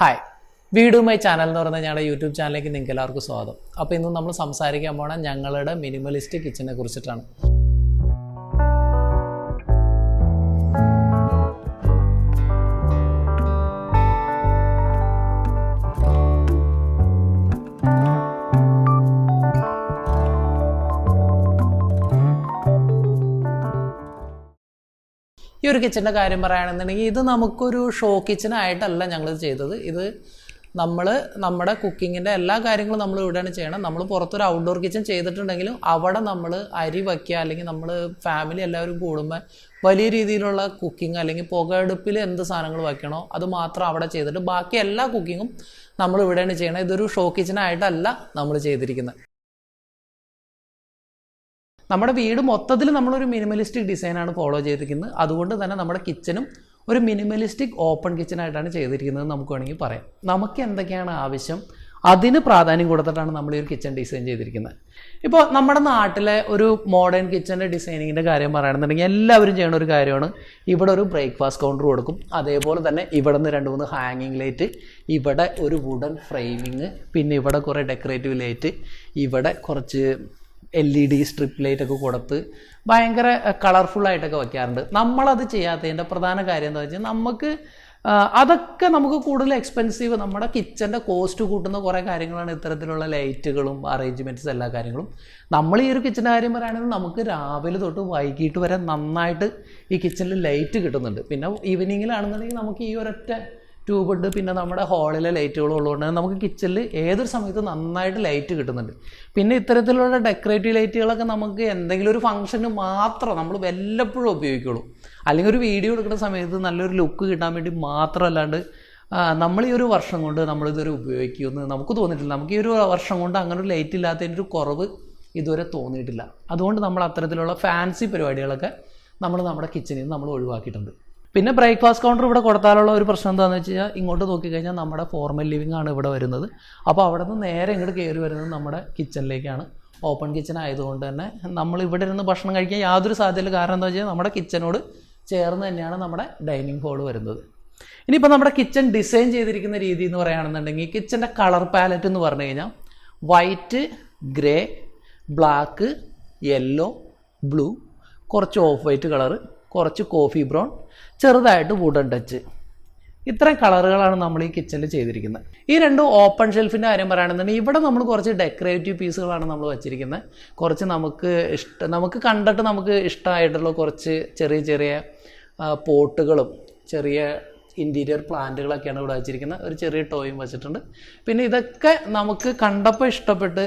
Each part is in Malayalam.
ഹായ് വീടുമായി ചാനൽ എന്ന് പറയുന്ന ഞങ്ങളുടെ യൂട്യൂബ് ചാനലിലേക്ക് നിങ്ങൾക്ക് എല്ലാവർക്കും സ്വാഗതം. അപ്പോൾ ഇന്ന് നമ്മൾ സംസാരിക്കാൻ പോണ ഞങ്ങളുടെ മിനിമലിസ്റ്റ് കിച്ചനെ കുറിച്ചിട്ടാണ്. ഒരു കിച്ചന്റെ കാര്യം പറയുകയാണെന്നുണ്ടെങ്കിൽ ഇത് നമുക്കൊരു ഷോ കിച്ചനായിട്ടല്ല ഞങ്ങൾ ചെയ്തത്. ഇത് നമ്മൾ നമ്മുടെ കുക്കിങ്ങിന്റെ എല്ലാ കാര്യങ്ങളും നമ്മൾ ഇവിടെയാണ് ചെയ്യണം നമ്മൾ പുറത്തൊരു ഔട്ട്ഡോർ കിച്ചൺ ചെയ്തിട്ടുണ്ടെങ്കിലും അവിടെ നമ്മൾ അരി വയ്ക്കുക അല്ലെങ്കിൽ നമ്മൾ ഫാമിലി എല്ലാവരും കൂടുമ്പോൾ വലിയ രീതിയിലുള്ള കുക്കിംഗ് അല്ലെങ്കിൽ പുകയെടുപ്പിൽ എന്ത് സാധനങ്ങൾ വയ്ക്കണോ അത് മാത്രം അവിടെ ചെയ്തിട്ട് ബാക്കി എല്ലാ കുക്കിങ്ങും നമ്മൾ ഇവിടെയാണ് ചെയ്യണം ഇതൊരു ഷോ കിച്ചനായിട്ടല്ല നമ്മൾ ചെയ്തിരിക്കുന്നത്. നമ്മുടെ വീട് മൊത്തത്തിൽ നമ്മളൊരു മിനിമലിസ്റ്റിക് ഡിസൈനാണ് ഫോളോ ചെയ്തിരിക്കുന്നത്. അതുകൊണ്ട് തന്നെ നമ്മുടെ കിച്ചനും ഒരു മിനിമലിസ്റ്റിക് ഓപ്പൺ കിച്ചനായിട്ടാണ് ചെയ്തിരിക്കുന്നത് നമുക്ക് വേണമെങ്കിൽ പറയാം. നമുക്ക് എന്തൊക്കെയാണ് ആവശ്യം? അതിന് പ്രാധാന്യം കൊടുത്തിട്ടാണ് നമ്മൾ ഈ ഒരു കിച്ചൺ ഡിസൈൻ ചെയ്തിരിക്കുന്നത്. ഇപ്പോൾ നമ്മുടെ നാട്ടിലെ ഒരു മോഡേൺ കിച്ചന്റെ ഡിസൈനിങ്ങിന്റെ കാര്യം പറയുകയാണെന്നുണ്ടെങ്കിൽ എല്ലാവരും ചെയ്യുന്ന ഒരു കാര്യമാണ് ഇവിടെ ഒരു ബ്രേക്ക്ഫാസ്റ്റ് കൗണ്ടർ കൊടുക്കും. അതേപോലെ തന്നെ ഇവിടെ നിന്ന് രണ്ട് മൂന്ന് ഹാങ്ങിങ് ലൈറ്റ് ഇവിടെ ഒരു വുഡൻ ഫ്രെയിമിങ് പിന്നെ ഇവിടെ കുറേ ഡെക്കറേറ്റീവ് ലൈറ്റ് ഇവിടെ കുറച്ച് L E D strip light ഒക്കെ കൊടുത്ത് ഭയങ്കര കളർഫുൾ ആയിട്ടൊക്കെ വയ്ക്കാറുണ്ട് നമ്മളത് ചെയ്യാത്തതിന്റെ പ്രധാന കാര്യം എന്താ വെച്ചാൽ നമുക്ക് അതൊക്കെ നമുക്ക് കൂടുതൽ എക്സ്പെൻസീവ് നമ്മുടെ കിച്ചന്റെ കോസ്റ്റ് കൂട്ടുന്ന കുറേ കാര്യങ്ങളാണ് ഇത്തരത്തിലുള്ള ലൈറ്റുകളും അറേഞ്ച്മെന്റ്സ് എല്ലാ കാര്യങ്ങളും. നമ്മൾ ഈ ഒരു കിച്ചന്റെ കാര്യം പറയുകയാണെങ്കിൽ നമുക്ക് രാവിലെ തൊട്ട് വൈകിട്ട് വരെ നന്നായിട്ട് ഈ കിച്ചണിൽ ലൈറ്റ് കിട്ടുന്നുണ്ട്. പിന്നെ ഈവനിങ്ങിലാണെന്നുണ്ടെങ്കിൽ നമുക്ക് ഈ ഒരൊറ്റ ട്യൂബ് ഉണ്ട്. പിന്നെ നമ്മുടെ ഹാളിലെ ലൈറ്റുകളും ഉള്ളതുകൊണ്ട് നമുക്ക് കിച്ചണിൽ ഏതൊരു സമയത്ത് നന്നായിട്ട് ലൈറ്റ് കിട്ടുന്നുണ്ട്. പിന്നെ ഇത്തരത്തിലുള്ള ഡെക്കറേറ്റീവ് ലൈറ്റുകളൊക്കെ നമുക്ക് എന്തെങ്കിലും ഒരു ഫംഗ്ഷന് മാത്രം നമ്മൾ വല്ലപ്പോഴും ഉപയോഗിക്കുള്ളൂ. അല്ലെങ്കിൽ ഒരു വീഡിയോ എടുക്കുന്ന സമയത്ത് നല്ലൊരു ലുക്ക് കിട്ടാൻ വേണ്ടി മാത്രമല്ലാണ്ട് നമ്മൾ ഈ ഒരു വർഷം കൊണ്ട് നമ്മളിതുവരെ ഉപയോഗിക്കുമെന്ന് നമുക്ക് തോന്നിയിട്ടില്ല. നമുക്ക് ഈ ഒരു വർഷം കൊണ്ട് അങ്ങനെ ഒരു ലൈറ്റ് ഇല്ലാത്തതിന്റെ ഒരു കുറവ് ഇതുവരെ തോന്നിയിട്ടില്ല. അതുകൊണ്ട് നമ്മൾ അത്തരത്തിലുള്ള ഫാൻസി പരിപാടികളൊക്കെ നമ്മൾ നമ്മുടെ കിച്ചണിൽ നിന്ന് നമ്മൾ ഒഴിവാക്കിയിട്ടുണ്ട്. പിന്നെ ബ്രേക്ക്ഫാസ്റ്റ് കൗണ്ടർ ഇവിടെ കൊടുത്താലുള്ള ഒരു പ്രശ്നം എന്താണെന്ന് വെച്ച് കഴിഞ്ഞാൽ ഇങ്ങോട്ട് നോക്കിക്കഴിഞ്ഞാൽ നമ്മുടെ ഫോർമൽ ലിവിംഗ് ആണ് ഇവിടെ വരുന്നത്. അപ്പോൾ അവിടെ നിന്ന് നേരെ ഇങ്ങോട്ട് കയറി വരുന്നത് നമ്മുടെ കിച്ചണിലേക്കാണ് ഓപ്പൺ കിച്ചൺ ആയതുകൊണ്ട് തന്നെ നമ്മൾ ഇവിടെ ഇരുന്ന് ഭക്ഷണം കഴിക്കാൻ യാതൊരു സാധ്യതയില്ല. കാരണം എന്താ വെച്ചാൽ നമ്മുടെ കിച്ചനോട് ചേർന്ന് തന്നെയാണ് നമ്മുടെ ഡൈനിങ് ഹോൾ വരുന്നത്. ഇനിയിപ്പോൾ നമ്മുടെ കിച്ചൺ ഡിസൈൻ ചെയ്തിരിക്കുന്ന രീതി എന്ന് പറയുകയാണെന്നുണ്ടെങ്കിൽ കിച്ചന്റെ കളർ പാലറ്റ് എന്ന് പറഞ്ഞു കഴിഞ്ഞാൽ white grey black yellow blue കുറച്ച് ഓഫ് വൈറ്റ് കളർ കുറച്ച് കോഫി ബ്രൗൺ ചെറുതായിട്ട് വുഡൻ ടച്ച് ഇത്രയും കളറുകളാണ് നമ്മൾ ഈ കിച്ചണിൽ ചെയ്തിരിക്കുന്നത്. ഈ രണ്ട് ഓപ്പൺ ഷെൽഫിന്റെ കാര്യം പറയുകയാണെന്നുണ്ടെങ്കിൽ ഇവിടെ നമ്മൾ കുറച്ച് ഡെക്കറേറ്റീവ് പീസുകളാണ് നമ്മൾ വെച്ചിരിക്കുന്നത്. കുറച്ച് നമുക്ക് ഇഷ്ട നമുക്ക് കണ്ടിട്ട് നമുക്ക് ഇഷ്ടമായിട്ടുള്ള കുറച്ച് ചെറിയ ചെറിയ പോട്ടുകളും ചെറിയ ഇന്റീരിയർ പ്ലാന്റുകളൊക്കെയാണ് ഇവിടെ വെച്ചിരിക്കുന്നത്. ഒരു ചെറിയ ടോയും വെച്ചിട്ടുണ്ട്. പിന്നെ ഇതൊക്കെ നമുക്ക് കണ്ടപ്പോൾ ഇഷ്ടപ്പെട്ട്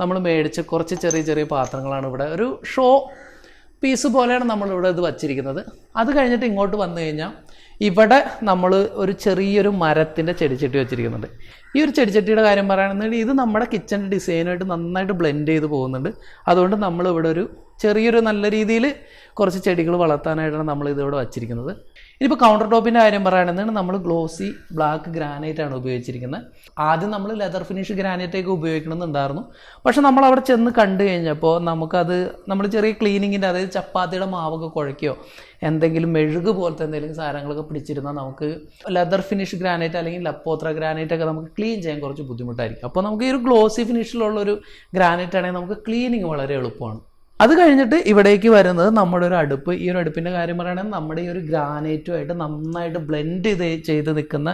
നമ്മൾ മേടിച്ച് കുറച്ച് ചെറിയ ചെറിയ പാത്രങ്ങളാണ് ഇവിടെ. ഒരു ഷോ പീസ് പോലെയാണ് നമ്മളിവിടെ ഇത് വച്ചിരിക്കുന്നത്. അത് കഴിഞ്ഞിട്ട് ഇങ്ങോട്ട് വന്നു കഴിഞ്ഞാൽ ഇവിടെ നമ്മൾ ഒരു ചെറിയൊരു മരത്തിന്റെ ചെടിച്ചട്ടി വെച്ചിരിക്കുന്നുണ്ട്. ഈ ഒരു ചെടിച്ചട്ടിയുടെ കാര്യം പറയുകയാണെന്നുണ്ടെങ്കിൽ ഇത് നമ്മുടെ കിച്ചന്റെ ഡിസൈനായിട്ട് നന്നായിട്ട് ബ്ലെൻഡ് ചെയ്ത് പോകുന്നുണ്ട്. അതുകൊണ്ട് നമ്മളിവിടെ ഒരു ചെറിയൊരു നല്ല രീതിയിൽ കുറച്ച് ചെടികൾ വളർത്താനായിട്ടാണ് നമ്മൾ ഇതിവിടെ വച്ചിരിക്കുന്നത്. ഇനിയിപ്പോൾ കൗണ്ടർ ടോപ്പിന്റെ കാര്യം പറയുകയാണെന്നുണ്ടെങ്കിൽ നമ്മൾ ഗ്ലോസി ബ്ലാക്ക് ഗ്രാനൈറ്റ് ആണ് ഉപയോഗിച്ചിരിക്കുന്നത്. ആദ്യം നമ്മൾ ലെതർ ഫിനിഷ് ഗ്രാനൈറ്റൊക്കെ ഉപയോഗിക്കണമെന്നുണ്ടായിരുന്നു. പക്ഷേ നമ്മൾ അവിടെ ചെന്ന് കണ്ടു കഴിഞ്ഞപ്പോൾ നമുക്കത് നമ്മൾ ചെറിയ ക്ലീനിങ്ങിന്റെ അതായത് ചപ്പാത്തിയുടെ മാവൊക്കെ കുഴയ്ക്കുകയോ എന്തെങ്കിലും മെഴുക് പോലത്തെ എന്തെങ്കിലും സാധനങ്ങളൊക്കെ പിടിച്ചിരുന്നാൽ നമുക്ക് ലെതർ ഫിനിഷ് ഗ്രാനൈറ്റ് അല്ലെങ്കിൽ ലപ്പോത്ര ഗ്രാനൈറ്റ് ഒക്കെ നമുക്ക് ക്ലീൻ ചെയ്യാൻ കുറച്ച് ബുദ്ധിമുട്ടായിരിക്കും. അപ്പോൾ നമുക്ക് ഈ ഒരു ഗ്ലോസി ഫിനിഷിലുള്ള ഒരു ഗ്രാനൈറ്റ് ആണെങ്കിൽ നമുക്ക് ക്ലീനിങ് വളരെ എളുപ്പമാണ്. അത് കഴിഞ്ഞിട്ട് ഇവിടേക്ക് വരുന്നത് നമ്മുടെ ഒരു അടുപ്പ്. ഈ ഒരു അടുപ്പിന്റെ കാര്യം പറയുകയാണെങ്കിൽ നമ്മുടെ ഈ ഒരു ഗ്രാനൈറ്റുമായിട്ട് നന്നായിട്ട് ബ്ലെൻഡ് ചെയ്ത് ചെയ്ത് നിൽക്കുന്ന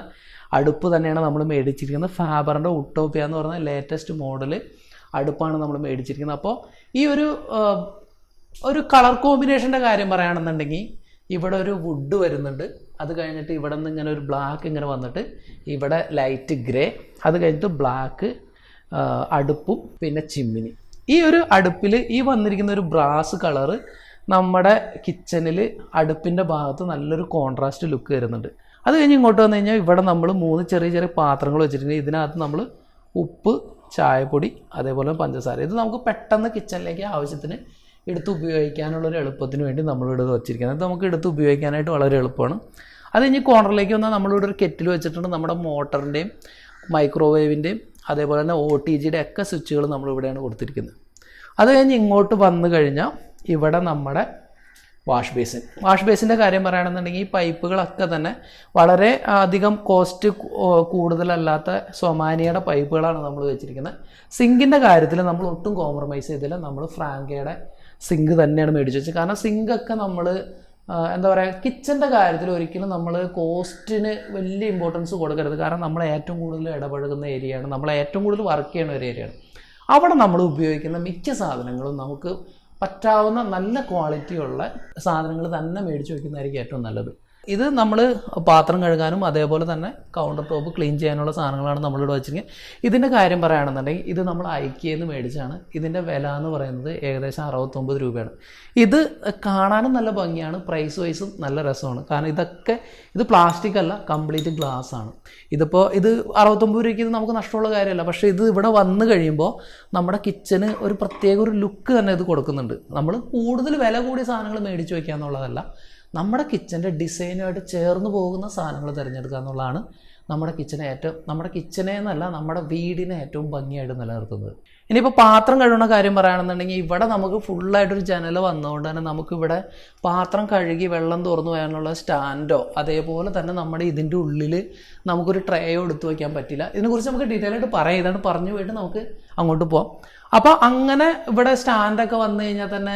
അടുപ്പ് തന്നെയാണ് നമ്മൾ മേടിച്ചിരിക്കുന്നത്. ഫാബറിന്റെ ഉട്ടോപ്പിയ എന്ന് പറയുന്ന ലേറ്റസ്റ്റ് മോഡൽ അടുപ്പാണ് നമ്മൾ മേടിച്ചിരിക്കുന്നത്. അപ്പോൾ ഈ ഒരു ഒരു കളർ കോമ്പിനേഷന്റെ കാര്യം പറയുകയാണെന്നുണ്ടെങ്കിൽ ഇവിടെ ഒരു വുഡ് വരുന്നുണ്ട്. അത് കഴിഞ്ഞിട്ട് ഇവിടെ നിന്ന് ഇങ്ങനെ ഒരു ബ്ലാക്ക് ഇങ്ങനെ വന്നിട്ട് ഇവിടെ ലൈറ്റ് ഗ്രേ അത് കഴിഞ്ഞിട്ട് ബ്ലാക്ക് അടുപ്പും പിന്നെ ചിമ്മിനി ഈ ഒരു അടുപ്പിൽ ഈ വന്നിരിക്കുന്ന ഒരു ബ്രാസ് കളറ് നമ്മുടെ കിച്ചണിൽ അടുപ്പിന്റെ ഭാഗത്ത് നല്ലൊരു കോൺട്രാസ്റ്റ് ലുക്ക് വരുന്നുണ്ട്. അത് കഴിഞ്ഞ് ഇങ്ങോട്ട് വന്നു കഴിഞ്ഞാൽ ഇവിടെ നമ്മൾ മൂന്ന് ചെറിയ ചെറിയ പാത്രങ്ങൾ വെച്ചിട്ടുണ്ട്. ഇതിനകത്ത് നമ്മൾ ഉപ്പ് ചായപ്പൊടി അതേപോലെ പഞ്ചസാര. ഇത് നമുക്ക് പെട്ടെന്ന് കിച്ചണിലേക്ക് ആവശ്യത്തിന് എടുത്ത് ഉപയോഗിക്കാനുള്ള ഒരു എളുപ്പത്തിന് വേണ്ടി നമ്മളിവിടെ വെച്ചിരിക്കുന്നത്. ഇത് നമുക്ക് എടുത്ത് ഉപയോഗിക്കാനായിട്ട് വളരെ എളുപ്പമാണ്. അത് കഴിഞ്ഞ് കോർണറിലേക്ക് വന്നാൽ നമ്മളിവിടെ ഒരു കെറ്റിൽ വെച്ചിട്ടുണ്ട്. നമ്മുടെ മോട്ടറിന്റെയും മൈക്രോവേവിന്റെയും അതേപോലെ തന്നെ ഒ ടി ജിയുടെ ഒക്കെ സ്വിച്ചുകൾ നമ്മൾ ഇവിടെയാണ് കൊടുത്തിരിക്കുന്നത്. അത് കഴിഞ്ഞ് ഇങ്ങോട്ട് വന്നു കഴിഞ്ഞാൽ ഇവിടെ നമ്മുടെ വാഷ് ബേസിൻ. വാഷ് ബേസിന്റെ കാര്യം പറയുകയാണെന്നുണ്ടെങ്കിൽ ഈ പൈപ്പുകളൊക്കെ തന്നെ വളരെ അധികം കോസ്റ്റ് കൂടുതലല്ലാത്ത സൊമാനിയുടെ പൈപ്പുകളാണ് നമ്മൾ വെച്ചിരിക്കുന്നത്. സിങ്കിന്റെ കാര്യത്തിൽ നമ്മൾ ഒട്ടും കോംപ്രമൈസ് ചെയ്തില്ല. നമ്മൾ ഫ്രാങ്കയുടെ സിങ്ക് തന്നെയാണ് മേടിച്ച് വെച്ചത്. കാരണം സിങ്കൊക്കെ നമ്മൾ എന്താ പറയുക കിച്ചന്റെ കാര്യത്തിൽ ഒരിക്കലും നമ്മൾ കോസ്റ്റിന് വലിയ ഇമ്പോർട്ടൻസ് കൊടുക്കരുത്. കാരണം നമ്മൾ ഏറ്റവും കൂടുതൽ ഇടപഴകുന്ന ഏരിയയാണ് നമ്മൾ ഏറ്റവും കൂടുതൽ വർക്ക് ചെയ്യുന്ന ഒരു ഏരിയയാണ് അവിടെ നമ്മൾ ഉപയോഗിക്കുന്ന മിക്ക സാധനങ്ങളും നമുക്ക് പറ്റാവുന്ന നല്ല ക്വാളിറ്റിയുള്ള സാധനങ്ങൾ തന്നെ മേടിച്ച് വയ്ക്കുന്നതായിരിക്കും ഏറ്റവും നല്ലത്. ഇത് നമ്മൾ പാത്രം കഴുകാനും അതേപോലെ തന്നെ കൗണ്ടർ ടോപ്പ് ക്ലീൻ ചെയ്യാനുള്ള സാധനങ്ങളാണ് നമ്മളിവിടെ വെച്ചിരിക്കുന്നത്. ഇതിന്റെ കാര്യം പറയുകയാണെന്നുണ്ടെങ്കിൽ ഇത് നമ്മൾ ഐക്യയിൽ നിന്ന് മേടിച്ചാണ്. ഇതിന്റെ വില എന്ന് പറയുന്നത് ഏകദേശം അറുപത്തൊമ്പത് രൂപയാണ്. ഇത് കാണാനും നല്ല ഭംഗിയാണ് പ്രൈസ് വൈസും നല്ല രസമാണ്. കാരണം ഇതൊക്കെ ഇത് പ്ലാസ്റ്റിക് അല്ല കംപ്ലീറ്റ് ഗ്ലാസ് ആണ്. ഇതിപ്പോൾ ഇത് അറുപത്തൊമ്പത് രൂപയ്ക്ക് ഇത് നമുക്ക് നഷ്ടമുള്ള കാര്യമല്ല. പക്ഷേ ഇത് ഇവിടെ വന്നു കഴിയുമ്പോൾ നമ്മുടെ കിച്ചന് ഒരു പ്രത്യേക ഒരു ലുക്ക് തന്നെ ഇത് കൊടുക്കുന്നുണ്ട്. നമ്മൾ കൂടുതൽ വില കൂടിയ സാധനങ്ങൾ മേടിച്ച് വയ്ക്കുക എന്നുള്ളതല്ല നമ്മുടെ കിച്ചന്റെ ഡിസൈനുമായിട്ട് ചേർന്ന് പോകുന്ന സാധനങ്ങൾ തിരഞ്ഞെടുക്കുക എന്നുള്ളതാണ് നമ്മുടെ കിച്ചനെ ഏറ്റവും നമ്മുടെ കിച്ചനെ എന്നല്ല നമ്മുടെ വീടിനെ ഏറ്റവും ഭംഗിയായിട്ട് നിലനിർത്തുന്നത്. ഇനിയിപ്പോൾ പാത്രം കഴുകുന്ന കാര്യം പറയുകയാണെന്നുണ്ടെങ്കിൽ ഇവിടെ നമുക്ക് ഫുള്ളായിട്ടൊരു ജനൽ വന്നതുകൊണ്ട് തന്നെ നമുക്കിവിടെ പാത്രം കഴുകി വെള്ളം തുറന്നു പോകാനുള്ള സ്റ്റാൻഡോ അതേപോലെ തന്നെ നമ്മുടെ ഇതിന്റെ ഉള്ളിൽ നമുക്കൊരു ട്രേയോ എടുത്തു വയ്ക്കാൻ പറ്റില്ല. ഇതിനെക്കുറിച്ച് നമുക്ക് ഡീറ്റെയിൽ ആയിട്ട് പറയാം. ഇതാണ് പറഞ്ഞു പോയിട്ട് നമുക്ക് അങ്ങോട്ട് പോവാം. അപ്പോൾ അങ്ങനെ ഇവിടെ സ്റ്റാൻഡൊക്കെ വന്നു കഴിഞ്ഞാൽ തന്നെ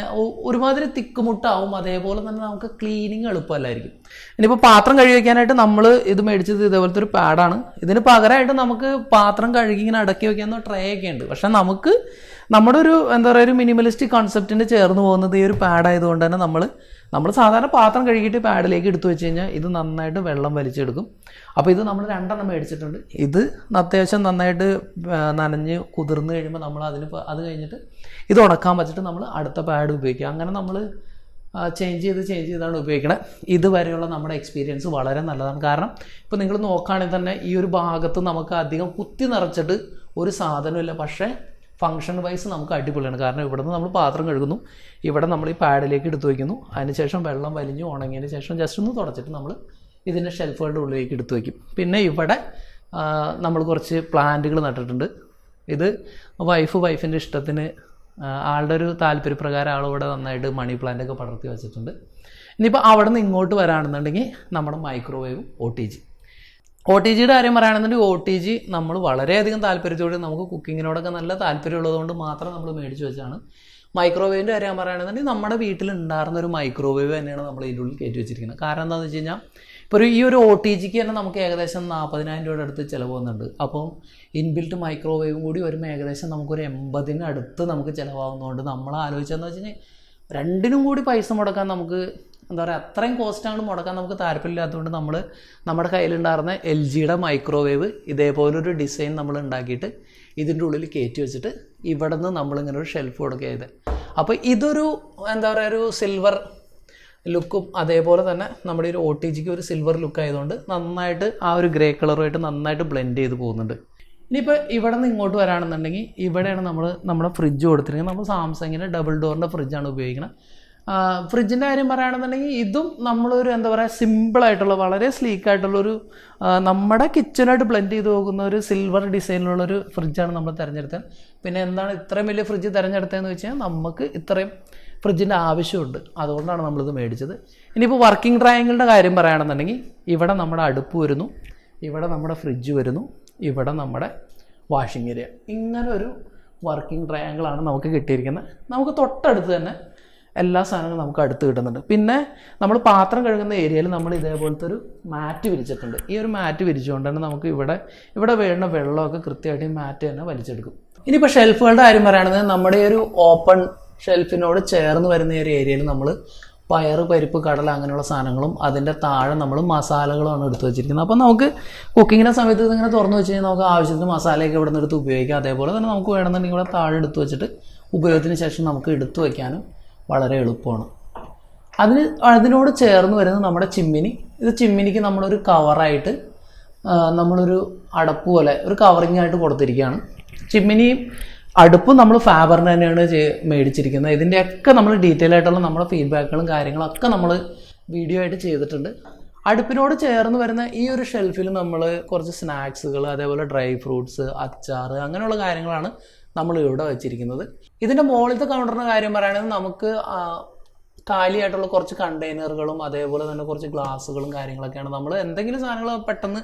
ഒരുമാതിരി തിക്കുമുട്ടാവും. അതേപോലെ തന്നെ നമുക്ക് ക്ലീനിങ് എളുപ്പമല്ലായിരിക്കും. ഇനിയിപ്പോൾ പാത്രം കഴുകി വയ്ക്കാനായിട്ട് നമ്മൾ ഇത് മേടിച്ചത് ഇതേപോലത്തെ ഒരു പാഡാണ് ഇതിന് പകരമായിട്ട് നമുക്ക് പാത്രം കഴുകി ഇങ്ങനെ അടക്കി വയ്ക്കാവുന്ന ട്രേ ഒക്കെ ഉണ്ട്. പക്ഷെ നമുക്ക് നമ്മുടെ ഒരു എന്താ പറയുക ഒരു മിനിമലിസ്റ്റിക് കോൺസെപ്റ്റിന് ചേർന്ന് പോകുന്നത് ഈ ഒരു പാഡ് ആയതുകൊണ്ട് തന്നെ നമ്മൾ നമ്മൾ സാധാരണ പാത്രം കഴുകിയിട്ട് പാഡിലേക്ക് എടുത്തു വെച്ച് കഴിഞ്ഞാൽ ഇത് നന്നായിട്ട് വെള്ളം വലിച്ചെടുക്കും. അപ്പോൾ ഇത് നമ്മൾ രണ്ടെണ്ണം മേടിച്ചിട്ടുണ്ട്. ഇത് അത്യാവശ്യം നന്നായിട്ട് നനഞ്ഞ് കുതിർന്ന് കഴിയുമ്പോൾ നമ്മൾ അതിന് അത് കഴിഞ്ഞിട്ട് ഇത് ഉണക്കാൻ വെച്ചിട്ട് നമ്മൾ അടുത്ത പാഡ് ഉപയോഗിക്കുക. അങ്ങനെ നമ്മൾ ചേഞ്ച് ചെയ്ത് ചേഞ്ച് ചെയ്താണ് ഉപയോഗിക്കണത് ഇതുവരെയുള്ള നമ്മുടെ എക്സ്പീരിയൻസ് വളരെ നല്ലതാണ്. കാരണം ഇപ്പോൾ നിങ്ങൾ നോക്കുകയാണെങ്കിൽ തന്നെ ഈ ഒരു ഭാഗത്ത് നമുക്ക് അധികം കുത്തി നിറച്ചിട്ട് ഒരു സാധനമില്ല പക്ഷേ ഫങ്ഷൻ വൈസ് നമുക്ക് അടിപൊളിയാണ്. കാരണം ഇവിടുന്ന് നമ്മൾ പാത്രം കഴുകുന്നു. ഇവിടെ നമ്മൾ ഈ പാഡിലേക്ക് എടുത്തു വയ്ക്കുന്നു അതിനുശേഷം വെള്ളം വലിഞ്ഞു ഉണങ്ങിയതിന് ശേഷം ജസ്റ്റ് ഒന്ന് തുടച്ചിട്ട് നമ്മൾ ഇതിന്റെ ഷെൽഫുകളുടെ ഉള്ളിലേക്ക് എടുത്തു വയ്ക്കും പിന്നെ ഇവിടെ നമ്മൾ കുറച്ച് പ്ലാന്റുകൾ നട്ടിട്ടുണ്ട്. ഇത് വൈഫ് വൈഫിന്റെ ഇഷ്ടത്തിന് ആളുടെ ഒരു താല്പര്യപ്രകാരം ആളിവിടെ നന്നായിട്ട് മണി പ്ലാന്റ് ഒക്കെ പടർത്തി വെച്ചിട്ടുണ്ട്. ഇനിയിപ്പോൾ അവിടെ നിന്ന് ഇങ്ങോട്ട് വരാണെന്നുണ്ടെങ്കിൽ നമ്മുടെ microwave O T G O T ജിയുടെ കാര്യം പറയുകയാണെന്നുണ്ടെങ്കിൽ ഒ ടി ജി നമ്മൾ വളരെയധികം താല്പര്യത്തോടെ നമുക്ക് കുക്കിങ്ങിനോടൊക്കെ നല്ല താല്പര്യമുള്ളതുകൊണ്ട് മാത്രം നമ്മൾ മേടിച്ച് വെച്ചാണ്. മൈക്രോവേവിന്റെ കാര്യം പറയുകയാണെന്നുണ്ടെങ്കിൽ നമ്മുടെ വീട്ടിൽ ഉണ്ടായിരുന്ന ഒരു മൈക്രോവേവ് തന്നെയാണ് നമ്മൾ ഇതിന്റെ ഉള്ളിൽ കയറ്റി വെച്ചിരിക്കുന്നത്. കാരണം എന്താണെന്ന് വെച്ച് കഴിഞ്ഞാൽ ഇപ്പോൾ ഈ ഒരു ഒ ടി ജിക്ക് തന്നെ നമുക്ക് ഏകദേശം നാൽപ്പതിനായിരം രൂപയുടെ അടുത്ത് ചിലവ് വന്നിട്ടുണ്ട്. അപ്പം ഇൻബിൽറ്റ് മൈക്രോവേവും കൂടി വരുമ്പോൾ ഏകദേശം നമുക്കൊരു എൺപതിനടുത്ത് നമുക്ക് ചിലവാകുന്നതുകൊണ്ട് നമ്മൾ ആലോചിച്ചതെന്ന് വെച്ച് കഴിഞ്ഞാൽ രണ്ടിനും കൂടി പൈസ മുടക്കാൻ നമുക്ക് എന്താ പറയുക അത്രയും കോസ്റ്റാണ് മുടക്കാൻ നമുക്ക് താല്പര്യമില്ലാത്തതുകൊണ്ട് നമ്മൾ നമ്മുടെ കയ്യിലുണ്ടായിരുന്ന എൽ ജിയുടെ മൈക്രോവേവ് ഇതേപോലൊരു ഡിസൈൻ നമ്മൾ ഉണ്ടാക്കിയിട്ട് ഇതിന്റെ ഉള്ളിൽ കയറ്റി വെച്ചിട്ട് ഇവിടെ നിന്ന് നമ്മളിങ്ങനെ ഒരു ഷെൽഫ് കൊടുക്കുക ചെയ്ത്. അപ്പോൾ ഇതൊരു എന്താ പറയുക ഒരു സിൽവർ ലുക്കും അതേപോലെ തന്നെ നമ്മുടെ ഒരു ഒ ടി ജിക്ക് ഒരു സിൽവർ ലുക്ക് ആയതുകൊണ്ട് നന്നായിട്ട് ആ ഒരു ഗ്രേ കളറുമായിട്ട് നന്നായിട്ട് ബ്ലെൻഡ് ചെയ്ത് പോകുന്നുണ്ട്. ഇനിയിപ്പോൾ ഇവിടെ നിന്ന് ഇങ്ങോട്ട് വരാണെന്നുണ്ടെങ്കിൽ ഇവിടെയാണ് നമ്മൾ നമ്മുടെ ഫ്രിഡ്ജ് കൊടുത്തിരിക്കുന്നത്. നമ്മൾ സാംസങ്ങിന്റെ ഡബിൾ ഡോറിന്റെ ഫ്രിഡ്ജാണ് ഉപയോഗിക്കുന്നത് ഫ്രിഡ്ജിന്റെ കാര്യം പറയുകയാണെന്നുണ്ടെങ്കിൽ ഇതും നമ്മളൊരു എന്താ പറയുക സിമ്പിളായിട്ടുള്ള വളരെ സ്ലീക്ക് സ്ലീക്കായിട്ടുള്ളൊരു നമ്മുടെ കിച്ചനായിട്ട് ബ്ലെൻഡ് ചെയ്ത് പോകുന്ന ഒരു സിൽവർ ഡിസൈനിലുള്ളൊരു ഫ്രിഡ്ജാണ് നമ്മൾ തിരഞ്ഞെടുത്തത്. പിന്നെ എന്താണ് ഇത്രയും വലിയ ഫ്രിഡ്ജ് തിരഞ്ഞെടുത്തതെന്ന് വെച്ച് കഴിഞ്ഞാൽ നമുക്ക് ഇത്രയും ഫ്രിഡ്ജിന്റെ ആവശ്യമുണ്ട്. അതുകൊണ്ടാണ് നമ്മളിത് മേടിച്ചത്. ഇനിയിപ്പോൾ വർക്കിംഗ് ട്രയാങ്കിളിന്റെ കാര്യം പറയുകയാണെന്നുണ്ടെങ്കിൽ ഇവിടെ നമ്മുടെ അടുപ്പ് വരുന്നു. ഇവിടെ നമ്മുടെ ഫ്രിഡ്ജ് വരുന്നു. ഇവിടെ നമ്മുടെ വാഷിംഗ് ഏരിയ ഇങ്ങനെ ഒരു വർക്കിംഗ് ട്രയാങ്കിളാണ് നമുക്ക് കിട്ടിയിരിക്കുന്നത്. നമുക്ക് തൊട്ടടുത്ത് തന്നെ എല്ലാ സാധനങ്ങളും നമുക്ക് അടുത്ത് കിട്ടുന്നുണ്ട്. പിന്നെ നമ്മൾ പാത്രം കഴുകുന്ന ഏരിയയിൽ നമ്മൾ ഇതേപോലത്തെ ഒരു മാറ്റ് വിരിച്ചിട്ടുണ്ട്. ഈ ഒരു മാറ്റ് വിരിച്ചുകൊണ്ട് തന്നെ നമുക്ക് ഇവിടെ ഇവിടെ വീഴുന്ന വെള്ളമൊക്കെ കൃത്യമായിട്ട് ഈ മാറ്റ് തന്നെ വലിച്ചെടുക്കും. ഇനിയിപ്പോൾ ഷെൽഫുകളുടെ കാര്യം പറയുകയാണെങ്കിൽ നമ്മുടെ ഒരു ഓപ്പൺ ഷെൽഫിനോട് ചേർന്ന് വരുന്ന ഒരു ഏരിയയിൽ നമ്മൾ പയർ പരിപ്പ് കടല അങ്ങനെയുള്ള സാധനങ്ങളും അതിന്റെ താഴെ നമ്മൾ മസാലകളുമാണ് എടുത്തു വെച്ചിരിക്കുന്നത്. അപ്പോൾ നമുക്ക് കുക്കിങ്ങിന്റെ സമയത്ത് ഇതിങ്ങനെ തുറന്നു വെച്ച് കഴിഞ്ഞാൽ നമുക്ക് ആവശ്യത്തിന് മസാലയൊക്കെ ഇവിടെ നിന്ന് എടുത്ത് ഉപയോഗിക്കാം. അതേപോലെ തന്നെ നമുക്ക് വേണമെന്നുണ്ടെങ്കിൽ ഇവിടെ താഴെ എടുത്ത് വെച്ചിട്ട് ഉപയോഗത്തിന് ശേഷം നമുക്ക് എടുത്തു വയ്ക്കാനും വളരെ എളുപ്പമാണ്. അതിന് അതിനോട് ചേർന്ന് വരുന്ന നമ്മുടെ ചിമ്മിനി. ഇത് ചിമ്മിനിക്ക് നമ്മളൊരു കവറായിട്ട് നമ്മളൊരു അടപ്പ് പോലെ ഒരു കവറിങ് ആയിട്ട് കൊടുത്തിരിക്കുകയാണ്. ചിമ്മിനിയും അടുപ്പും നമ്മൾ ഫാബറിന് തന്നെയാണ് മേടിച്ചിരിക്കുന്നത്. ഇതിന്റെയൊക്കെ നമ്മൾ ഡീറ്റെയിൽ ആയിട്ടുള്ള നമ്മുടെ ഫീഡ്ബാക്കുകളും കാര്യങ്ങളൊക്കെ നമ്മൾ വീഡിയോ ആയിട്ട് ചെയ്തിട്ടുണ്ട്. അടുപ്പിനോട് ചേർന്ന് വരുന്ന ഈ ഒരു ഷെൽഫിൽ നമ്മൾ കുറച്ച് സ്നാക്സുകൾ അതേപോലെ ഡ്രൈ ഫ്രൂട്ട്സ് അച്ചാർ അങ്ങനെയുള്ള കാര്യങ്ങളാണ് നമ്മൾ ഇവിടെ വെച്ചിരിക്കുന്നത്. ഇതിന്റെ മുകളിലത്തെ കൗണ്ടറിന്റെ കാര്യം പറയുകയാണെങ്കിൽ നമുക്ക് കാലിയായിട്ടുള്ള കുറച്ച് കണ്ടെയ്നറുകളും അതേപോലെ തന്നെ കുറച്ച് ഗ്ലാസ്സുകളും കാര്യങ്ങളൊക്കെയാണ്. നമ്മൾ എന്തെങ്കിലും സാധനങ്ങൾ പെട്ടെന്ന്